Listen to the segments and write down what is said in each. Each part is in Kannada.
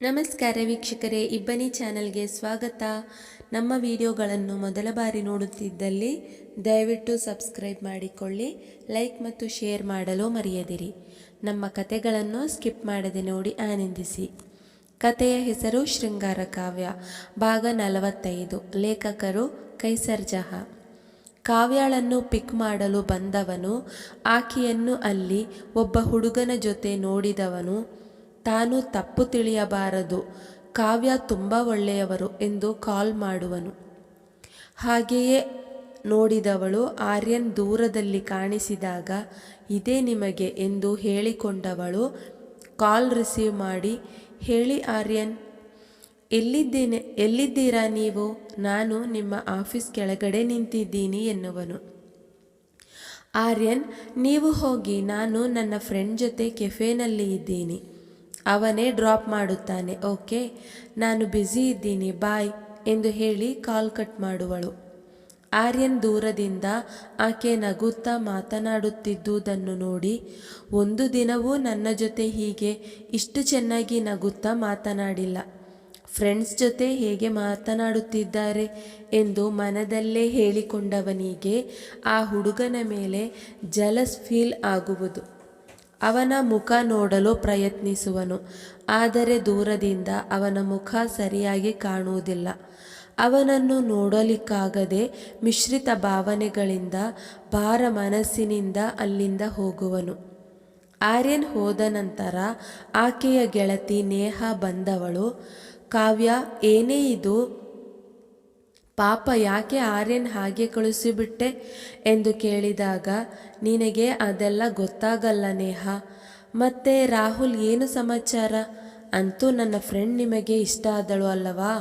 ನಮಸ್ಕಾರ ವೀಕ್ಷಕರೇ, ಇಬ್ಬನಿ ಚಾನಲ್ಗೆ ಸ್ವಾಗತ. ನಮ್ಮ ವಿಡಿಯೋಗಳನ್ನು ಮೊದಲ ಬಾರಿ ನೋಡುತ್ತಿದ್ದಲ್ಲಿ ದಯವಿಟ್ಟು ಸಬ್ಸ್ಕ್ರೈಬ್ ಮಾಡಿಕೊಳ್ಳಿ, ಲೈಕ್ ಮತ್ತು ಶೇರ್ ಮಾಡಲು ಮರೆಯದಿರಿ. ನಮ್ಮ ಕತೆಗಳನ್ನು ಸ್ಕಿಪ್ ಮಾಡದೆ ನೋಡಿ ಆನಂದಿಸಿ. ಕತೆಯ ಹೆಸರು ಶೃಂಗಾರ ಕಾವ್ಯ, ಭಾಗ ನಲವತ್ತೈದು, ಲೇಖಕರು ಕೈಸರ್ ಜಹಾ. ಕಾವ್ಯಾಳನ್ನು ಪಿಕ್ ಮಾಡಲು ಬಂದವನು, ಆಕೆಯನ್ನು ಅಲ್ಲಿ ಒಬ್ಬ ಹುಡುಗನ ಜೊತೆ ನೋಡಿದವನು ತಾನು ತಪ್ಪು ತಿಳಿಯಬಾರದು. ಕಾವ್ಯ ತುಂಬ ಒಳ್ಳೆಯವರು ಎಂದು ಕಾಲ್ ಮಾಡುವನು. ಹಾಗೆಯೇ ನೋಡಿದವಳು ಆರ್ಯನ್ ದೂರದಲ್ಲಿ ಕಾಣಿಸಿದಾಗ, ಇದೇ ನಿಮಗೆ ಎಂದು ಹೇಳಿಕೊಂಡವಳು ಕಾಲ್ ರಿಸೀವ್ ಮಾಡಿ, ಹೇಳಿ ಆರ್ಯನ್, ಎಲ್ಲಿದ್ದೇನೆ, ಎಲ್ಲಿದ್ದೀರಾ ನೀವು? ನಾನು ನಿಮ್ಮ ಆಫೀಸ್ ಕೆಳಗಡೆ ನಿಂತಿದ್ದೀನಿ ಎನ್ನುವನು. ಆರ್ಯನ್, ನೀವು ಹೋಗಿ, ನಾನು ನನ್ನ ಫ್ರೆಂಡ್ ಜೊತೆ ಕೆಫೆನಲ್ಲಿ ಇದ್ದೀನಿ. ಅವನೇ ಡ್ರಾಪ್ ಮಾಡುತ್ತಾನೆ. ಓಕೆ, ನಾನು ಬ್ಯುಸಿ ಇದ್ದೀನಿ, ಬಾಯ್ ಎಂದು ಹೇಳಿ ಕಾಲ್ ಕಟ್ ಮಾಡುವಳು. ಆರ್ಯನ್ ದೂರದಿಂದ ಆಕೆ ನಗುತ್ತಾ ಮಾತನಾಡುತ್ತಿದ್ದುದನ್ನು ನೋಡಿ, ಒಂದು ದಿನವೂ ನನ್ನ ಜೊತೆ ಹೀಗೆ ಇಷ್ಟು ಚೆನ್ನಾಗಿ ನಗುತ್ತಾ ಮಾತನಾಡಿಲ್ಲ. ಫ್ರೆಂಡ್ಸ್ ಜೊತೆ ಹೇಗೆ ಮಾತನಾಡುತ್ತಿದ್ದಾರೆ ಎಂದು ಮನದಲ್ಲೇ ಹೇಳಿಕೊಂಡವನಿಗೆ ಆ ಹುಡುಗನ ಮೇಲೆ ಜಲಸ್ ಫೀಲ್ ಆಗುವುದು. ಅವನ ಮುಖ ನೋಡಲು ಪ್ರಯತ್ನಿಸುವನು, ಆದರೆ ದೂರದಿಂದ ಅವನ ಮುಖ ಸರಿಯಾಗಿ ಕಾಣುವುದಿಲ್ಲ. ಅವನನ್ನು ನೋಡಲಿಕ್ಕಾಗದೆ ಮಿಶ್ರಿತ ಭಾವನೆಗಳಿಂದ ಭಾರ ಮನಸ್ಸಿನಿಂದ ಅಲ್ಲಿಂದ ಹೋಗುವನು. ಆರ್ಯನ್ ಹೋದ ನಂತರ ಆಕೆಯ ಗೆಳತಿ ನೇಹ ಬಂದವಳು, ಕಾವ್ಯ, ಏನೇ ಇದು? ಪಾಪ ಯಾಕೆ ಆರ್ಯನ್ ಹಾಗೆ ಕಳಿಸಿಬಿಟ್ಟೆ ಎಂದು ಕೇಳಿದಾಗ, ನಿನಗೆ ಅದೆಲ್ಲ ಗೊತ್ತಾಗಲ್ಲ ನೇಹ. ಮತ್ತೆ ರಾಹುಲ್ ಏನು ಸಮಾಚಾರ? ಅಂತೂ ನನ್ನ ಫ್ರೆಂಡ್ ನಿಮಗೆ ಇಷ್ಟ ಆದಳು ಅಲ್ಲವಾ?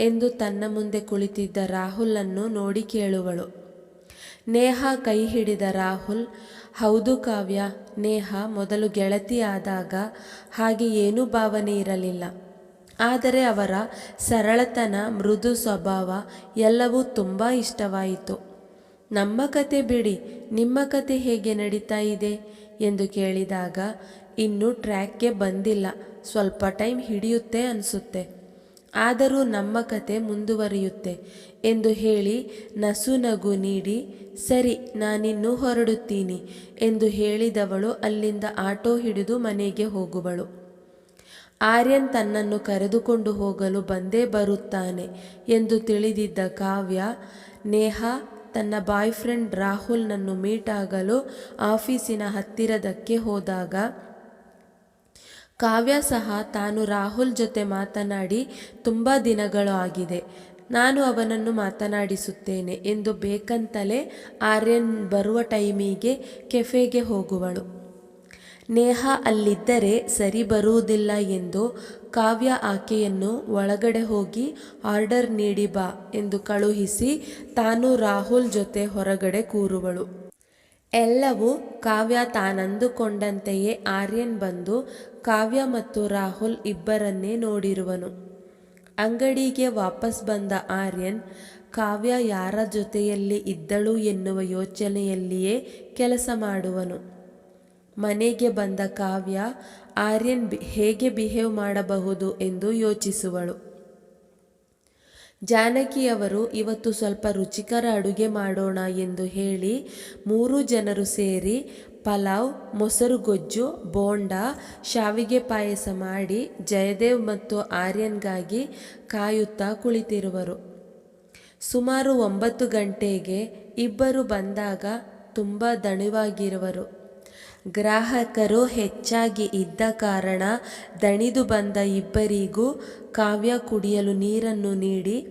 ಎಂದು ತನ್ನ ಮುಂದೆ ಕುಳಿತಿದ್ದ ರಾಹುಲನ್ನು ನೋಡಿ ಕೇಳುವಳು. ನೇಹ ಕೈ ಹಿಡಿದ ರಾಹುಲ್, ಹೌದು ಕಾವ್ಯ, ನೇಹ ಮೊದಲು ಗೆಳತಿಯಾದಾಗ ಹಾಗೆ ಏನೂ ಭಾವನೆ ಇರಲಿಲ್ಲ. ಆದರೆ ಅವರ ಸರಳತನ, ಮೃದು ಸ್ವಭಾವ ಎಲ್ಲವೂ ತುಂಬ ಇಷ್ಟವಾಯಿತು. ನಮ್ಮ ಕತೆ ಬಿಡಿ, ನಿಮ್ಮ ಕತೆ ಹೇಗೆ ನಡೀತಾ ಇದೆ? ಎಂದು ಕೇಳಿದಾಗ, ಇನ್ನೂ ಟ್ರ್ಯಾಕ್ಗೆ ಬಂದಿಲ್ಲ, ಸ್ವಲ್ಪ ಟೈಮ್ ಹಿಡಿಯುತ್ತೆ ಅನಿಸುತ್ತೆ. ಆದರೂ ನಮ್ಮ ಕತೆ ಮುಂದುವರಿಯುತ್ತೆ ಎಂದು ಹೇಳಿ ನಸು ನಗು ನೀಡಿ, ಸರಿ, ನಾನಿನ್ನೂ ಹೊರಡುತ್ತೀನಿ ಎಂದು ಹೇಳಿದವಳು ಅಲ್ಲಿಂದ ಆಟೋ ಹಿಡಿದು ಮನೆಗೆ ಹೋಗುವಳು. ಆರ್ಯನ್ ತನ್ನನ್ನು ಕರೆದುಕೊಂಡು ಹೋಗಲು ಬಂದೇ ಬರುತ್ತಾನೆ ಎಂದು ತಿಳಿದಿದ್ದ ಕಾವ್ಯ, ನೇಹಾ ತನ್ನ ಬಾಯ್ ಫ್ರೆಂಡ್ ರಾಹುಲ್ನನ್ನು ಮೀಟ್ ಆಗಲು ಆಫೀಸಿನ ಹತ್ತಿರದಕ್ಕೆ ಹೋದಾಗ, ಕಾವ್ಯ ಸಹ ತಾನು ರಾಹುಲ್ ಜೊತೆ ಮಾತನಾಡಿ ತುಂಬ ದಿನಗಳು ಆಗಿದೆ, ನಾನು ಅವನನ್ನು ಮಾತನಾಡಿಸುತ್ತೇನೆ ಎಂದು ಬೇಕಂತಲೇ ಆರ್ಯನ್ ಬರುವ ಟೈಮಿಗೆ ಕೆಫೆಗೆ ಹೋಗುವಳು. ನೇಹ ಅಲ್ಲಿದ್ದರೆ ಸರಿ ಬರುವುದಿಲ್ಲ ಎಂದು ಕಾವ್ಯ ಆಕೆಯನ್ನು ಒಳಗಡೆ ಹೋಗಿ ಆರ್ಡರ್ ನೀಡಿ ಬಾ ಎಂದು ಕಳುಹಿಸಿ ತಾನು ರಾಹುಲ್ ಜೊತೆ ಹೊರಗಡೆ ಕೂರುವಳು. ಎಲ್ಲವೂ ಕಾವ್ಯ ತಾನಂದುಕೊಂಡಂತೆಯೇ ಆರ್ಯನ್ ಬಂದು ಕಾವ್ಯ ಮತ್ತು ರಾಹುಲ್ ಇಬ್ಬರನ್ನೇ ನೋಡಿರುವನು. ಅಂಗಡಿಗೆ ವಾಪಸ್ ಬಂದ ಆರ್ಯನ್, ಕಾವ್ಯ ಯಾರ ಜೊತೆಯಲ್ಲಿ ಇದ್ದಳು ಎನ್ನುವ ಯೋಚನೆಯಲ್ಲಿಯೇ ಕೆಲಸ ಮಾಡುವನು. ಮನೆಗೆ ಬಂದ ಕಾವ್ಯ ಆರ್ಯನ್ ಹೇಗೆ ಬಿಹೇವ್ ಮಾಡಬಹುದು ಎಂದು ಯೋಚಿಸುವಳು. ಜಾನಕಿಯವರು ಇವತ್ತು ಸ್ವಲ್ಪ ರುಚಿಕರ ಅಡುಗೆ ಮಾಡೋಣ ಎಂದು ಹೇಳಿ ಮೂರು ಜನರು ಸೇರಿ ಪಲಾವ್, ಮೊಸರು ಗೊಜ್ಜು, ಬೋಂಡ, ಶಾವಿಗೆ ಪಾಯಸ ಮಾಡಿ ಜಯದೇವ್ ಮತ್ತು ಆರ್ಯನ್ಗಾಗಿ ಕಾಯುತ್ತಾ ಕುಳಿತಿರುವರು. ಸುಮಾರು ಒಂಬತ್ತು ಗಂಟೆಗೆ ಇಬ್ಬರು ಬಂದಾಗ ತುಂಬ ದಣಿವಾಗಿರುವರು. ಗ್ರಾಹಕರು ಹೆಚ್ಚಾಗಿ ಇದ್ದ ಕಾರಣ ದಣಿದು ಬಂದ ಇಬ್ಬರಿಗೂ ಕಾವ್ಯ ಕುಡಿಯಲು ನೀರನ್ನು ನೀಡಿ,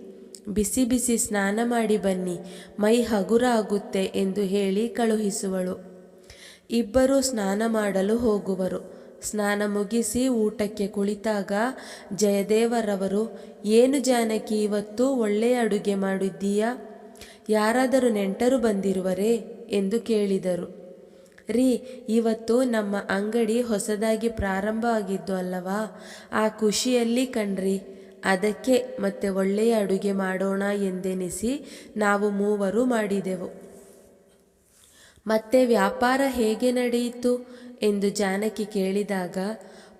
ಬಿಸಿ ಬಿಸಿ ಸ್ನಾನ ಮಾಡಿ ಬನ್ನಿ, ಮೈ ಹಗುರ ಆಗುತ್ತೆ ಎಂದು ಹೇಳಿ ಕಳುಹಿಸುವಳು. ಇಬ್ಬರು ಸ್ನಾನ ಮಾಡಲು ಹೋಗುವರು. ಸ್ನಾನ ಮುಗಿಸಿ ಊಟಕ್ಕೆ ಕುಳಿತಾಗ ಜಯದೇವರವರು, ಏನು ಜಾನಕಿ, ಇವತ್ತು ಒಳ್ಳೆಯ ಅಡುಗೆ ಮಾಡಿದ್ದೀಯಾ? ಯಾರಾದರೂ ನೆಂಟರು ಬಂದಿರುವರೇ? ಎಂದು ಕೇಳಿದರು. ರೀ, ಇವತ್ತು ನಮ್ಮ ಅಂಗಡಿ ಹೊಸದಾಗಿ ಪ್ರಾರಂಭ ಆಗಿದ್ದು ಅಲ್ಲವಾ? ಆ ಖುಷಿಯಲ್ಲಿ ಕಣ್ರಿ. ಅದಕ್ಕೆ ಮತ್ತೆ ಒಳ್ಳೆಯ ಅಡುಗೆ ಮಾಡೋಣ ಎಂದೆನಿಸಿ ನಾವು ಮೂವರು ಮಾಡಿದೆವು. ಮತ್ತೆ ವ್ಯಾಪಾರ ಹೇಗೆ ನಡೆಯಿತು ಎಂದು ಜಾನಕಿ ಕೇಳಿದಾಗ,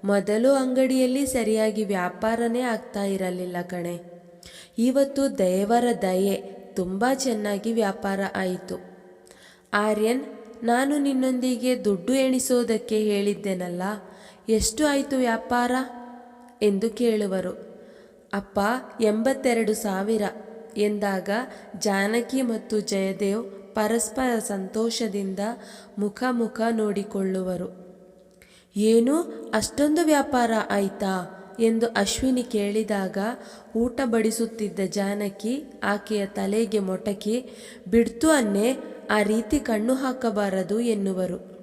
ಮೊದಲು ಅಂಗಡಿಯಲ್ಲಿ ಸರಿಯಾಗಿ ವ್ಯಾಪಾರನೇ ಆಗ್ತಾ ಇರಲಿಲ್ಲ ಕಣೆ. ಇವತ್ತು ದೇವರ ದಯೆ ತುಂಬ ಚೆನ್ನಾಗಿ ವ್ಯಾಪಾರ ಆಯಿತು. ಆರ್ಯನ್ ನಾನು ನಿನ್ನೊಂದಿಗೆ ದುಡ್ಡು ಎಣಿಸೋದಕ್ಕೆ ಹೇಳಿದ್ದೆನಲ್ಲ, ಎಷ್ಟು ಆಯಿತು ವ್ಯಾಪಾರ? ಎಂದು ಕೇಳುವರು. ಅಪ್ಪ, ಎಂಬತ್ತೆರಡು ಸಾವಿರ ಎಂದಾಗ ಜಾನಕಿ ಮತ್ತು ಜಯದೇವ್ ಪರಸ್ಪರ ಸಂತೋಷದಿಂದ ಮುಖ ಮುಖ ನೋಡಿಕೊಳ್ಳುವರು. ಏನು? ಅಷ್ಟೊಂದು ವ್ಯಾಪಾರ ಆಯ್ತಾ? ಎಂದು ಅಶ್ವಿನಿ ಕೇಳಿದಾಗ ಊಟ ಬಡಿಸುತ್ತಿದ್ದ ಜಾನಕಿ ಆಕೆಯ ತಲೆಗೆ ಮೊಟಕಿ, ಬಿಡ್ತು ಅನ್ನೇ ಆ ರೀತಿ ಕಣ್ಣು ಹಾಕಬಾರದು ಎನ್ನುವರು.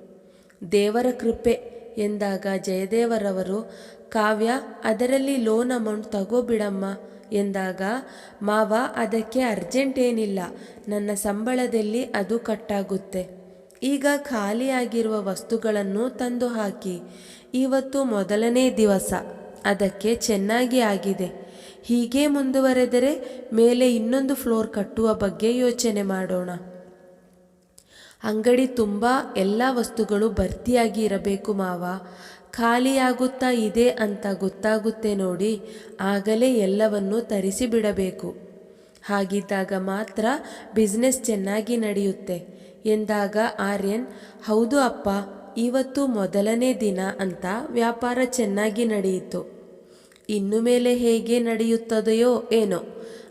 ದೇವರ ಕೃಪೆ ಎಂದಾಗ ಜಯದೇವರವರು, ಕಾವ್ಯ, ಅದರಲ್ಲಿ ಲೋನ್ ಅಮೌಂಟ್ ತಗೋಬಿಡಮ್ಮ ಎಂದಾಗ, ಮಾವ, ಅದಕ್ಕೆ ಅರ್ಜೆಂಟ್ ಏನಿಲ್ಲ, ನನ್ನ ಸಂಬಳದಲ್ಲಿ ಅದು ಕಟ್ಟಾಗುತ್ತೆ. ಈಗ ಖಾಲಿಯಾಗಿರುವ ವಸ್ತುಗಳನ್ನು ತಂದು ಹಾಕಿ. ಇವತ್ತು ಮೊದಲನೇ ದಿವಸ, ಅದಕ್ಕೆ ಚೆನ್ನಾಗಿ ಆಗಿದೆ. ಹೀಗೆ ಮುಂದುವರೆದರೆ ಮೇಲೆ ಇನ್ನೊಂದು ಫ್ಲೋರ್ ಕಟ್ಟುವ ಬಗ್ಗೆ ಯೋಚನೆ ಮಾಡೋಣ. ಅಂಗಡಿ ತುಂಬ ಎಲ್ಲ ವಸ್ತುಗಳು ಭರ್ತಿಯಾಗಿ ಇರಬೇಕು ಮಾವ. ಖಾಲಿಯಾಗುತ್ತಾ ಇದೆ ಅಂತ ಗೊತ್ತಾಗುತ್ತೆ ನೋಡಿ, ಆಗಲೇ ಎಲ್ಲವನ್ನು ತರಿಸಿ ಬಿಡಬೇಕು. ಹಾಗಿದ್ದಾಗ ಮಾತ್ರ ಬಿಸ್ನೆಸ್ ಚೆನ್ನಾಗಿ ನಡೆಯುತ್ತೆ. ಎಂದಾಗ ಆರ್ಯನ್, ಹೌದು ಅಪ್ಪ, ಇವತ್ತು ಮೊದಲನೇ ದಿನ ಅಂತ ವ್ಯಾಪಾರ ಚೆನ್ನಾಗಿ ನಡೆಯಿತು. ಇನ್ನು ಮೇಲೆ ಹೇಗೆ ನಡೆಯುತ್ತದೆಯೋ ಏನೋ,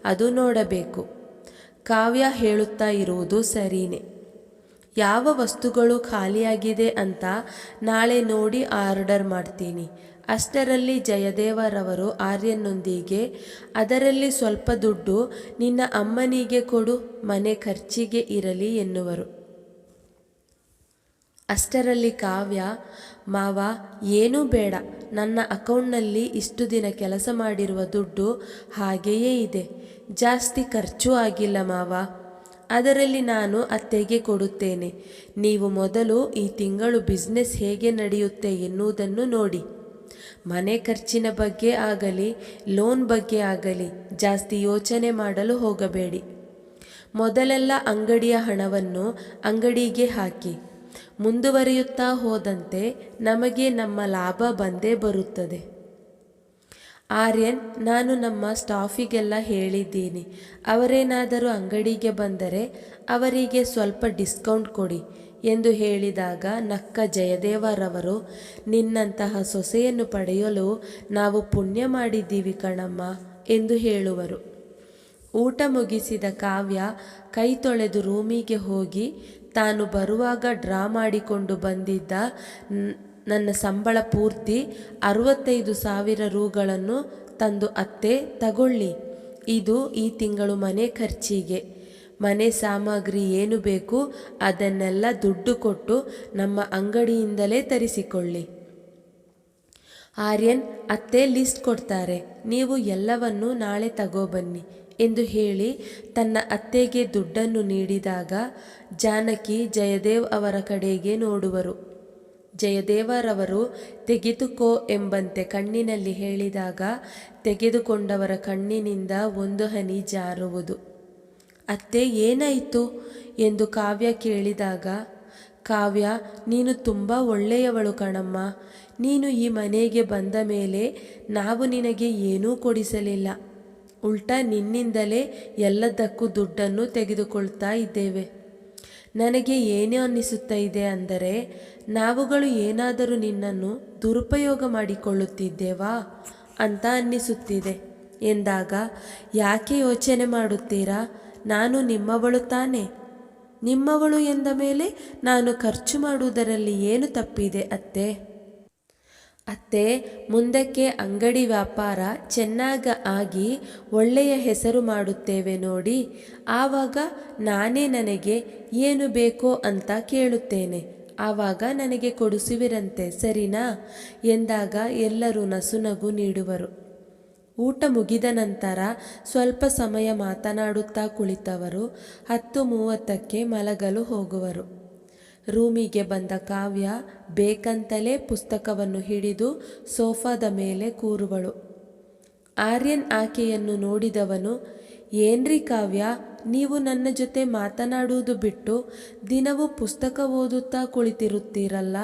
ಅದು ನೋಡಬೇಕು. ಕಾವ್ಯ ಹೇಳುತ್ತಾ ಇರುವುದು ಸರಿನೇ. ಯಾವ ವಸ್ತುಗಳು ಖಾಲಿಯಾಗಿದೆ ಅಂತ ನಾಳೆ ನೋಡಿ ಆರ್ಡರ್ ಮಾಡ್ತೀನಿ. ಅಷ್ಟರಲ್ಲಿ ಜಯದೇವರವರು ಆರ್ಯನೊಂದಿಗೆ, ಅದರಲ್ಲಿ ಸ್ವಲ್ಪ ದುಡ್ಡು ನಿನ್ನ ಅಮ್ಮನಿಗೆ ಕೊಡು, ಮನೆ ಖರ್ಚಿಗೆ ಇರಲಿ ಎನ್ನುವರು. ಅಷ್ಟರಲ್ಲಿ ಕಾವ್ಯ, ಮಾವ, ಏನೂ ಬೇಡ, ನನ್ನ ಅಕೌಂಟ್ನಲ್ಲಿ ಇಷ್ಟು ದಿನ ಕೆಲಸ ಮಾಡಿರುವ ದುಡ್ಡು ಹಾಗೆಯೇ ಇದೆ. ಜಾಸ್ತಿ ಖರ್ಚು ಆಗಿಲ್ಲ ಮಾವ. ಅದರಲ್ಲಿ ನಾನು ಅತ್ತೆಗೆ ಕೊಡುತ್ತೇನೆ. ನೀವು ಮೊದಲು ಈ ತಿಂಗಳು ಬಿಸ್ನೆಸ್ ಹೇಗೆ ನಡೆಯುತ್ತೆ ಎನ್ನುವುದನ್ನು ನೋಡಿ. ಮನೆ ಖರ್ಚಿನ ಬಗ್ಗೆ ಆಗಲಿ ಲೋನ್ ಬಗ್ಗೆ ಆಗಲಿ ಜಾಸ್ತಿ ಯೋಚನೆ ಮಾಡಲು ಹೋಗಬೇಡಿ. ಮೊದಲೆಲ್ಲ ಅಂಗಡಿಯ ಹಣವನ್ನು ಅಂಗಡಿಗೆ ಹಾಕಿ. ಮುಂದುವರಿಯುತ್ತಾ ಹೋದಂತೆ ನಮಗೆ ನಮ್ಮ ಲಾಭ ಬಂದೇ ಬರುತ್ತದೆ. ಆರ್ಯನ್, ನಾನು ನಮ್ಮ ಸ್ಟಾಫಿಗೆಲ್ಲ ಹೇಳಿದ್ದೀನಿ. ಅವರೇನಾದರೂ ಅಂಗಡಿಗೆ ಬಂದರೆ ಅವರಿಗೆ ಸ್ವಲ್ಪ ಡಿಸ್ಕೌಂಟ್ ಕೊಡಿ ಎಂದು ಹೇಳಿದಾಗ ನಕ್ಕ ಜಯದೇವರವರು, ನಿನ್ನಂತಹ ಸೊಸೆಯನ್ನು ಪಡೆಯಲು ನಾವು ಪುಣ್ಯ ಮಾಡಿದ್ದೀವಿ ಕಣಮ್ಮ ಎಂದು ಹೇಳುವರು. ಊಟ ಮುಗಿಸಿದ ಕಾವ್ಯ ಕೈ ತೊಳೆದು ರೂಮಿಗೆ ಹೋಗಿ ತಾನು ಬರುವಾಗ ಡ್ರಾ ಮಾಡಿಕೊಂಡು ಬಂದಿದ್ದ ನನ್ನ ಸಂಬಳ ಪೂರ್ತಿ ಅರವತ್ತೈದು ಸಾವಿರ ರೂಗಳನ್ನು ತಂದು ಅತ್ತೆ, ತಗೊಳ್ಳಿ. ಇದು ಈ ತಿಂಗಳು ಮನೆ ಖರ್ಚಿಗೆ. ಮನೆ ಸಾಮಗ್ರಿ ಏನು ಬೇಕು ಅದನ್ನೆಲ್ಲ ದುಡ್ಡು ಕೊಟ್ಟು ನಮ್ಮ ಅಂಗಡಿಯಿಂದಲೇ ತರಿಸಿಕೊಳ್ಳಿ. ಆರ್ಯನ್, ಅತ್ತೆ ಲಿಸ್ಟ್ ಕೊಡ್ತಾರೆ. ನೀವು ಎಲ್ಲವನ್ನು ನಾಳೆ ತಗೋಬನ್ನಿ ಎಂದು ಹೇಳಿ ತನ್ನ ಅತ್ತೆಗೆ ದುಡ್ಡನ್ನು ನೀಡಿದಾಗ ಜಾನಕಿ, ಜಯದೇವ್ ಅವರ ಕಡೆಗೆ ನೋಡುವರು. ಜಯದೇವರವರು ತೆಗೆದುಕೋ ಎಂಬಂತೆ ಕಣ್ಣಿನಲ್ಲಿ ಹೇಳಿದಾಗ, ತೆಗೆದುಕೊಂಡವರ ಕಣ್ಣಿನಿಂದ ಒಂದು ಹನಿ ಜಾರುವುದು. ಅತ್ತೆ, ಏನಾಯಿತು? ಎಂದು ಕಾವ್ಯ ಕೇಳಿದಾಗ, ಕಾವ್ಯ, ನೀನು ತುಂಬ ಒಳ್ಳೆಯವಳು ಕಣಮ್ಮ. ನೀನು ಈ ಮನೆಗೆ ಬಂದ ಮೇಲೆ ನಾವು ನಿನಗೆ ಏನೂ ಕೊಡಿಸಲಿಲ್ಲ. ಉಲ್ಟಾ ನಿನ್ನಿಂದಲೇ ಎಲ್ಲದಕ್ಕೂ ದುಡ್ಡನ್ನು ತೆಗೆದುಕೊಳ್ತಾ ಇದ್ದೇವೆ. ನನಗೆ ಏನೇ ಅನ್ನಿಸುತ್ತಾ ಇದೆ ಅಂದರೆ ನಾವುಗಳು ಏನಾದರೂ ನಿನ್ನನ್ನು ದುರುಪಯೋಗ ಮಾಡಿಕೊಳ್ಳುತ್ತಿದ್ದೇವಾ ಅಂತ ಅನ್ನಿಸುತ್ತಿದೆ. ಎಂದಾಗ, ಯಾಕೆ ಯೋಚನೆ ಮಾಡುತ್ತೀರಾ? ನಾನು ನಿಮ್ಮವಳು ತಾನೆ? ನಿಮ್ಮವಳು ಎಂದ ಮೇಲೆ ನಾನು ಖರ್ಚು ಮಾಡುವುದರಲ್ಲಿ ಏನು ತಪ್ಪಿದೆ ಅತ್ತೆ? ಅತ್ತೆ, ಮುಂದಕ್ಕೆ ಅಂಗಡಿ ವ್ಯಾಪಾರ ಚೆನ್ನಾಗ ಆಗಿ ಒಳ್ಳೆಯ ಹೆಸರು ಮಾಡುತ್ತೇವೆ ನೋಡಿ. ಆವಾಗ ನಾನೇ ನನಗೆ ಏನು ಬೇಕೋ ಅಂತ ಕೇಳುತ್ತೇನೆ. ಆವಾಗ ನನಗೆ ಕೊಡಿಸುವಿರಂತೆ, ಸರಿನಾ? ಎಂದಾಗ ಎಲ್ಲರೂ ನಸುನಗು ನೀಡುವರು. ಊಟ ಮುಗಿದ ನಂತರ ಸ್ವಲ್ಪ ಸಮಯ ಮಾತನಾಡುತ್ತಾ ಕುಳಿತವರು, ಹತ್ತು ಮೂವತ್ತಕ್ಕೆ ಮಲಗಲು ಹೋಗುವರು. ರೂಮಿಗೆ ಬಂದ ಕಾವ್ಯ ಬೇಕಂತಲೇ ಪುಸ್ತಕವನ್ನು ಹಿಡಿದು ಸೋಫಾದ ಮೇಲೆ ಕೂರುವಳು. ಆರ್ಯನ್ ಆಕೆಯನ್ನು ನೋಡಿದವನು ಏನ್ರಿ ಕಾವ್ಯ, ನೀವು ನನ್ನ ಜೊತೆ ಮಾತನಾಡುವುದು ಬಿಟ್ಟು ದಿನವೂ ಪುಸ್ತಕ ಓದುತ್ತಾ ಕುಳಿತಿರುತ್ತೀರಲ್ಲ?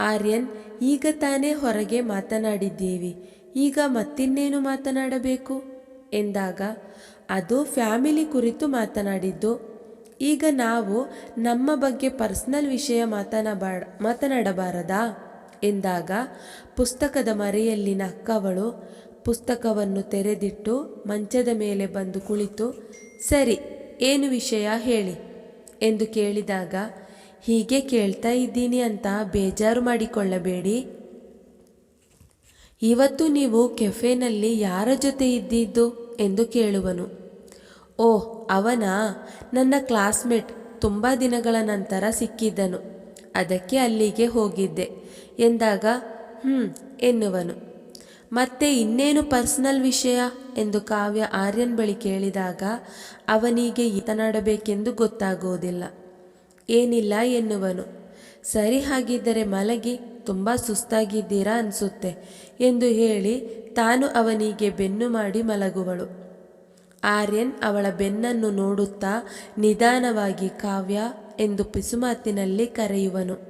ಆರ್ಯನ್, ಈಗ ತಾನೇ ಹೊರಗೆ ಮಾತನಾಡಿದ್ದೀವಿ. ಈಗ ಮತ್ತಿನ್ನೇನು ಮಾತನಾಡಬೇಕು? ಎಂದಾಗ, ಅದು ಫ್ಯಾಮಿಲಿ ಕುರಿತು ಮಾತನಾಡಿದ್ದು. ಈಗ ನಾವು ನಮ್ಮ ಬಗ್ಗೆ ಪರ್ಸನಲ್ ವಿಷಯ ಮಾತನಾಡ ಮಾತನಾಡಬಾರದಾ? ಎಂದಾಗ, ಪುಸ್ತಕದ ಮರೆಯಲ್ಲಿನ ನಕ್ಕವಳು ಪುಸ್ತಕವನ್ನು ತೆರೆದಿಟ್ಟು ಮಂಚದ ಮೇಲೆ ಬಂದು ಕುಳಿತು, ಸರಿ, ಏನು ವಿಷಯ ಹೇಳಿ? ಎಂದು ಕೇಳಿದಾಗ, ಹೀಗೆ ಕೇಳ್ತಾ ಇದ್ದೀನಿ ಅಂತ ಬೇಜಾರು ಮಾಡಿಕೊಳ್ಳಬೇಡಿ. ಇವತ್ತು ನೀವು ಕೆಫೆನಲ್ಲಿ ಯಾರ ಜೊತೆ ಇದ್ದಿದ್ದು? ಎಂದು ಕೇಳುವನು. ಓಹ್, ಅವನಾ? ನನ್ನ ಕ್ಲಾಸ್ಮೇಟ್ ತುಂಬ ದಿನಗಳ ನಂತರ ಸಿಕ್ಕಿದ್ದನು. ಅದಕ್ಕೆ ಅಲ್ಲಿಗೆ ಹೋಗಿದ್ದೆ. ಎಂದಾಗ ಹ್ಞೂ ಎನ್ನುವನು. ಮತ್ತೆ ಇನ್ನೇನು ಪರ್ಸನಲ್ ವಿಷಯ? ಎಂದು ಕಾವ್ಯ ಆರ್ಯನ್ ಬಳಿ ಕೇಳಿದಾಗ ಅವನಿಗೆ ಈತನಾಡಬೇಕೆಂದು ಗೊತ್ತಾಗುವುದಿಲ್ಲ. ಏನಿಲ್ಲ ಎನ್ನುವನು. ಸರಿ ಹಾಗಿದ್ದರೆ ಮಲಗಿ, ತುಂಬ ಸುಸ್ತಾಗಿದ್ದೀರಾ ಅನಿಸುತ್ತೆ ಎಂದು ಹೇಳಿ ತಾನು ಅವನಿಗೆ ಬೆನ್ನು ಮಾಡಿ ಮಲಗುವಳು. ಆರ್ಯನ್ ಅವಳ ಬೆನ್ನನ್ನು ನೋಡುತ್ತಾ ನಿಧಾನವಾಗಿ ಕಾವ್ಯ ಎಂದು ಪಿಸುಮಾತಿನಲ್ಲಿ ಕರೆಯುವನು.